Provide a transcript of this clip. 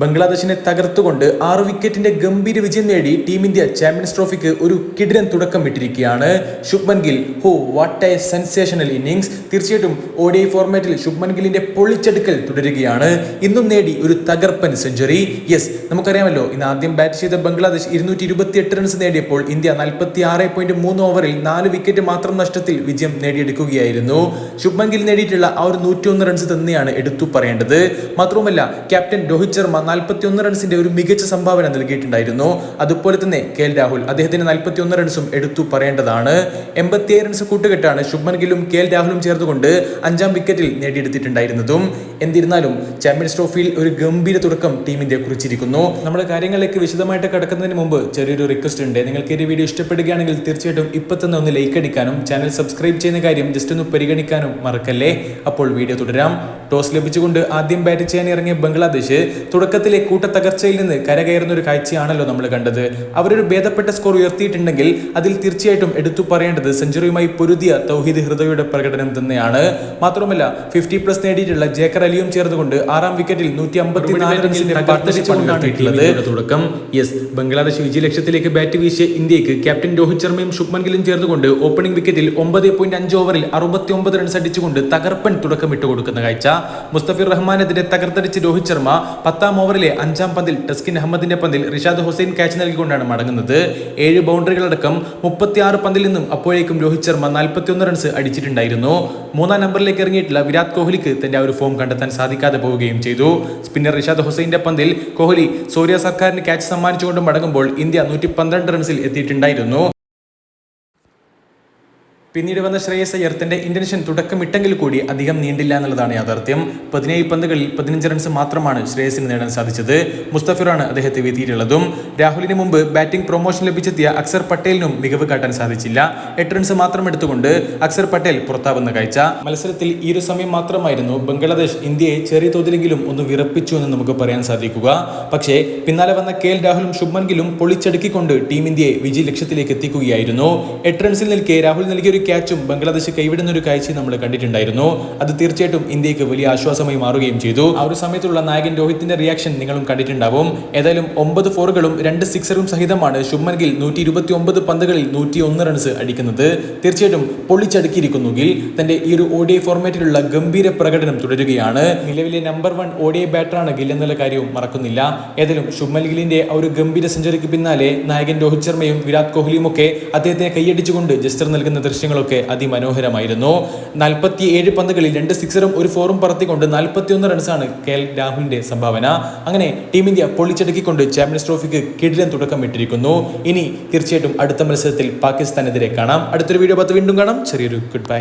ബംഗ്ലാദേശിനെ തകർത്തുകൊണ്ട് ആറ് വിക്കറ്റിന്റെ ഗംഭീര വിജയം നേടി ടീം ഇന്ത്യ ചാമ്പ്യൻസ് ട്രോഫിക്ക് ഒരു കിടിലൻ തുടക്കം വിട്ടിരിക്കുകയാണ് Shubman Gill oh what a sensational innings തീർച്ചയായിട്ടും ഓഡി ഫോർമാറ്റിൽ ശുഭ്മൻ ഗില്ലിന്റെ പൊളിച്ചെടുക്കൽ തുടരുകയാണ്. ഇന്നും നേടി ഒരു തകർപ്പൻ സെഞ്ചുറി യെസ് നമുക്കറിയാമല്ലോ ഇന്ന് ആദ്യം ബാറ്റ് ചെയ്ത ബംഗ്ലാദേശ് ഇരുന്നൂറ്റി ഇരുപത്തി എട്ട് റൺസ് നേടിയപ്പോൾ ഇന്ത്യ നാൽപ്പത്തി ആറ് പോയിന്റ് മൂന്ന് ഓവറിൽ നാല് വിക്കറ്റ് മാത്രം നഷ്ടത്തിൽ വിജയം നേടിയെടുക്കുകയായിരുന്നു. ശുഭ്മൻ ഗിൽ നേടിയിട്ടുള്ള ആ ഒരു നൂറ്റി ഒന്ന് റൺസ് തന്നെയാണ് എടുത്തു പറയേണ്ടത്. മാത്രവുമല്ല ക്യാപ്റ്റൻ രോഹിത് ശർമ്മ നാൽപ്പത്തി ഒന്ന് റൺസിന്റെ ഒരു മികച്ച സംഭാവന നൽകിയിട്ടുണ്ടായിരുന്നു. അതുപോലെ തന്നെ കെ എൽ രാഹുൽ അദ്ദേഹത്തിന് നാൽപ്പത്തിയൊന്ന് റൺസും എടുത്തു പറയേണ്ടതാണ്. എൺപത്തിയേഴ് റൺസ് കൂട്ടുകെട്ടാണ് ശുഭ്മൻ ഗില്ലും കെ എൽ രാഹുലും ചേർന്നുകൊണ്ട് അഞ്ചാം വിക്കറ്റിൽ നേടിയെടുത്തിട്ടുണ്ടായിരുന്നതും. എന്നിരുന്നാലും ചാമ്പ്യൻസ് ട്രോഫിയിൽ ഒരു ഗംഭീര തുടക്കം ടീമിന്റെ കുറിച്ചിരിക്കുന്നു. നമ്മുടെ കാര്യങ്ങളിലേക്ക് വിശദമായിട്ട് കടക്കുന്നതിന് മുമ്പ് ചെറിയൊരു റിക്വസ്റ്റ് ഉണ്ട്. നിങ്ങൾക്ക് ഈ വീഡിയോ ഇഷ്ടപ്പെടുകയാണെങ്കിൽ തീർച്ചയായിട്ടും ഇപ്പൊ തന്നെ ഒന്ന് ലൈക്ക് അടിക്കാനും ചാനൽ സബ്സ്ക്രൈബ് ചെയ്യുന്ന കാര്യം ജസ്റ്റ് ഒന്ന് പരിഗണിക്കാനും മറക്കല്ലേ? അപ്പോൾ വീഡിയോ തുടരാം. ടോസ് ലഭിച്ചുകൊണ്ട് ആദ്യം ബാറ്റ് ചെയ്യാൻ ഇറങ്ങിയ ബംഗ്ലാദേശ് തുടക്കത്തിലെ കൂട്ടത്തകർച്ചയിൽ നിന്ന് കരകയറുന്ന ഒരു കാഴ്ചയാണല്ലോ നമ്മൾ കണ്ടത്. അവരൊരു ഭേദപ്പെട്ട സ്കോർ ഉയർത്തിയിട്ടുണ്ടെങ്കിൽ അതിൽ തീർച്ചയായിട്ടും എടുത്തു പറയേണ്ടത് സെഞ്ചുറിയുമായി പൊരുതിയ തൗഹീദ് ഹൃദയയുടെ പ്രകടനം തന്നെയാണ്. മാത്രമല്ല ഫിഫ്റ്റി പ്ലസ് നേടിയിട്ടുള്ള ജേക്കർ അലിയും ചേർന്നുകൊണ്ട് ആറാം വിക്കറ്റിൽ നൂറ്റി അമ്പത്തിനാല് റൺസിന്റെ പാർട്ട്ണർഷിപ്പാണ് തുടക്കം. യെസ് ബംഗ്ലാദേശ് വിജയ ലക്ഷ്യത്തിലേക്ക് ബാറ്റ് വീശിയ ഇന്ത്യയ്ക്ക് ക്യാപ്റ്റൻ രോഹിത് ശർമ്മയും ശുഭ്മൻ ഗിലും ചേർന്നുകൊണ്ട് ഓപ്പണിംഗ് വിക്കറ്റിൽ ഒമ്പത് പോയിന്റ് അഞ്ച് ഓവറിൽ അറുപത്തി ഒമ്പത് റൺസ് അടിച്ചുകൊണ്ട് തകർപ്പൻ തുടക്കം ഇട്ടുകൊടുക്കുന്ന കാഴ്ച. മുസ്തഫിർ റഹ്മാനെതിരെ തകർത്തടിച്ച് രോഹിത് ശർമ്മ പത്താം ഓവറിലെ അഞ്ചാം പന്തിൽ ടസ്കിൻ അഹമ്മദിന്റെ പന്തിൽ റിഷാദ് ഹുസൈൻ ക്യാച്ച് നൽകിക്കൊണ്ടാണ് മടങ്ങുന്നത്. ഏഴ് ബൗണ്ടറികളടക്കം മുപ്പത്തിയാറ് പന്തിൽ നിന്നും അപ്പോഴേക്കും രോഹിത് ശർമ്മ നാൽപ്പത്തിയൊന്ന് റൺസ് അടിച്ചിട്ടുണ്ടായിരുന്നു. മൂന്നാം നമ്പറിലേക്ക് ഇറങ്ങിയിട്ടുള്ള വിരാട് കോഹ്ലിക്ക് തന്റെ ആ ഒരു ഫോം കണ്ടെത്താൻ സാധിക്കാതെ പോവുകയും ചെയ്തു. സ്പിന്നർ റിഷാദ് ഹുസൈന്റെ പന്തിൽ കോഹ്ലി സൂര്യ സർക്കാരിന് ക്യാച്ച് സമ്മാനിച്ചുകൊണ്ട് മടങ്ങുമ്പോൾ ഇന്ത്യ നൂറ്റി റൺസിൽ എത്തിയിട്ടുണ്ടായിരുന്നു. പിന്നീട് വന്ന ശ്രേയസ് അയ്യർത്തിന്റെ തന്റെ ഇന്റൻഷൻ തുടക്കമിട്ടെങ്കിൽ കൂടി അധികം നീണ്ടില്ല എന്നുള്ളതാണ് യാഥാർത്ഥ്യം. പതിനേഴ് പന്തുകളിൽ പതിനഞ്ച് റൺസ് മാത്രമാണ് ശ്രേയസിന് നേടാൻ സാധിച്ചത്. മുസ്തഫിറാണ് അദ്ദേഹത്തെ വീതിയിട്ടുള്ളതും രാഹുലിന് മുമ്പ് ബാറ്റിംഗ് പ്രൊമോഷൻ ലഭിച്ചെത്തിയ അക്സർ പട്ടേലിനും മികവ് കാട്ടാൻ സാധിച്ചില്ല. എട്ട് റൺസ് മാത്രം എടുത്തുകൊണ്ട് അക്സർ പട്ടേൽ പുറത്താവുന്ന കാഴ്ച. മത്സരത്തിൽ ഈ ഒരു സമയം മാത്രമായിരുന്നു ബംഗ്ലാദേശ് ഇന്ത്യയെ ചെറിയ തോതിലെങ്കിലും ഒന്ന് വിറപ്പിച്ചു എന്ന് നമുക്ക് പറയാൻ സാധിക്കുക. പക്ഷേ പിന്നാലെ വന്ന കെ എൽ രാഹുലും ശുഭ്മൻ ഗിലും പൊളിച്ചടുക്കിക്കൊണ്ട് ടീം ഇന്ത്യയെ വിജയ ലക്ഷ്യത്തിലേക്ക് എത്തിക്കുകയായിരുന്നു. എട്ട് റൺസിൽ നിൽക്കെ രാഹുൽ നൽകിയ ഒരു ക്യാച്ചും ബംഗ്ലാദേശ് കൈവിടുന്ന ഒരു കാഴ്ചയും നമ്മൾ കണ്ടിട്ടുണ്ടായിരുന്നു. അത് തീർച്ചയായിട്ടും ഇന്ത്യയ്ക്ക് വലിയ ആശ്വാസമായി മാറുകയും ചെയ്തു. ആ ഒരു സമയത്തുള്ള നായകൻ രോഹിത്തിന്റെ റിയാക്ഷൻ നിങ്ങളും കണ്ടിട്ടുണ്ടാവും. ഏതായാലും ഒമ്പത് ഫോറുകളും രണ്ട് സിക്സറും സഹിതമാണ് ശുഭ്മൻ ഗിൽ നൂറ്റി ഇരുപത്തി ഒമ്പത് പന്തുകളിൽ നൂറ്റി ഒന്ന് റൺസ് അടിക്കുന്നത്. തീർച്ചയായിട്ടും പൊള്ളിച്ചടുക്കിയിരിക്കുന്നു ഗിൽ. തന്റെ ഈ ഒരു ഒ ഡി ഫോർമാറ്റിലുള്ള ഗംഭീര പ്രകടനം തുടരുകയാണ്. നിലവിലെ നമ്പർ വൺ ഒ ഡി ബാറ്ററാണ് ഗിൽ എന്നുള്ള കാര്യവും മറക്കുന്നില്ല. ഏതായാലും ശുഭ്മൻ ഗിലിന്റെ ആ ഒരു ഗംഭീര സെഞ്ചുറിക്ക് പിന്നാലെ നായകൻ രോഹിത് ശർമ്മയും വിരാട് കോഹ്ലിയും ഒക്കെ അദ്ദേഹത്തെ കൈയടിച്ചുകൊണ്ട് ജസ്റ്റർ നൽകുന്ന ദൃശ്യങ്ങളൊക്കെ അതിമനോഹരമായിരുന്നു. നാൽപ്പത്തി ഏഴ് പന്തുകളിൽ രണ്ട് സിക്സറും ഒരു ഫോറും പറത്തിക്കൊണ്ട് നാൽപ്പത്തിയൊന്ന് റൺസാണ് കെ എൽ രാഹുലിന്റെ സംഭാവന. അങ്ങനെ ടീം ഇന്ത്യ പൊളിച്ചടുക്കിക്കൊണ്ട് ചാമ്പ്യൻസ് ട്രോഫിക്ക് കിടിലൻ തുടക്കം ഇട്ടിരിക്കുന്നു. ഇനി തീർച്ചയായിട്ടും അടുത്ത മത്സരത്തിൽ പാകിസ്ഥാനെതിരെ കാണാം. അടുത്തൊരു വീഡിയോ പത്ത് വീണ്ടും കാണാം. ചെറിയൊരു ഗുഡ് ബൈ